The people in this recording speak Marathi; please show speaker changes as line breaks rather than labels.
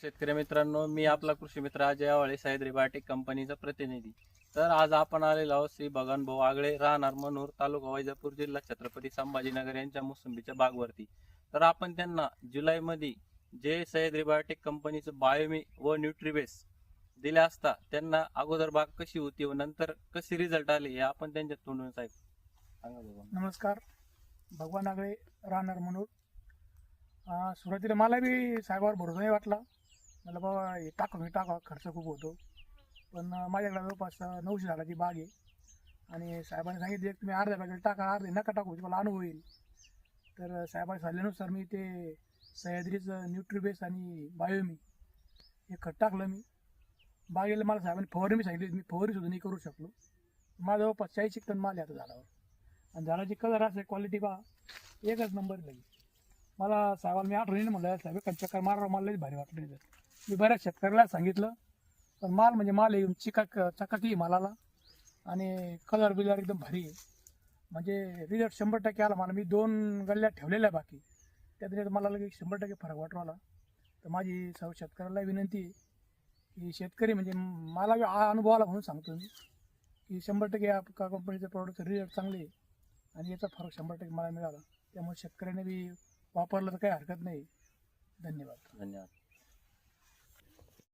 शेतकरी मित्रांनो मी आपला कृषी मित्र अजय आवाळे सायद्री बायोटेक कंपनीचा प्रतिनिधी. तर आज आपण आलेलो आहोत श्री भगवान भाऊ आगळे राहणार मनोर तालुका वैजापूर जिल्हा छत्रपती संभाजीनगर यांच्या मोसंबीच्या बागवरती. तर आपण त्यांना जुलैमध्ये जे सह्याद्री बायोटेक कंपनीचं बायोमी व न्यूट्रीबेस दिले असता त्यांना अगोदर बाग कशी होती व नंतर कशी रिझल्ट आले हे आपण त्यांच्या तोंडून साहेब सांगा
नमस्कार. भगवान आगळे राहणार मनोर. सुरुवातीला मला बी साहेबावर भरोसाही नाही वाटला. मला बाबा हे टाकून हे टाका खर्च खूप होतो. पण माझ्याकडे जवळपास नऊशे झाडाची बाग आहे. आणि साहेबांनी सांगितले तुम्ही अर्ध्या बॅगेला टाका अर्धे नका टाकू मला अनुभव येईल. तर साहेबांनी सांगल्यानुसार मी ते सह्याद्रीचं न्यूट्रीबेस आणि बायोमी हे खत टाकलं मी. बागेला मला साहेबांनी फवारणी मी सांगितली मी फवारणी सुद्धा नाही करू शकलो. माझा जवळपास चाळीस टन माल आहे आता झाडावर. आणि झाडाची कलर असे क्वालिटी पहा एकच नंबर लागेल मला साहेबांना मी आठवणी म्हणलं साहेब एखाद चक्कर मारा मला लई भारी वाटलं मी बऱ्याच शेतकऱ्याला सांगितलं पण माल म्हणजे माल येऊन चिकाक चकाकी मालाला आणि कलर बिलर एकदम भारी आहे. म्हणजे रिझल्ट शंभर टक्के आला मला. मी दोन गल्ल्या ठेवलेल्या बाकी. त्यात मला लगेच शंभर टक्के फरक वाटू आला. तर माझी सर्व शेतकऱ्याला विनंती आहे की शेतकरी म्हणजे मला बी अनुभव आला म्हणून सांगतो मी की शंभर टक्के या कंपनीचे प्रॉडक्ट रिझल्ट चांगले आहे आणि याचा फरक शंभर टक्के मला मिळाला. त्यामुळे शेतकऱ्याने बी वापरलं तर काही हरकत नाही. धन्यवाद.
धन्यवाद.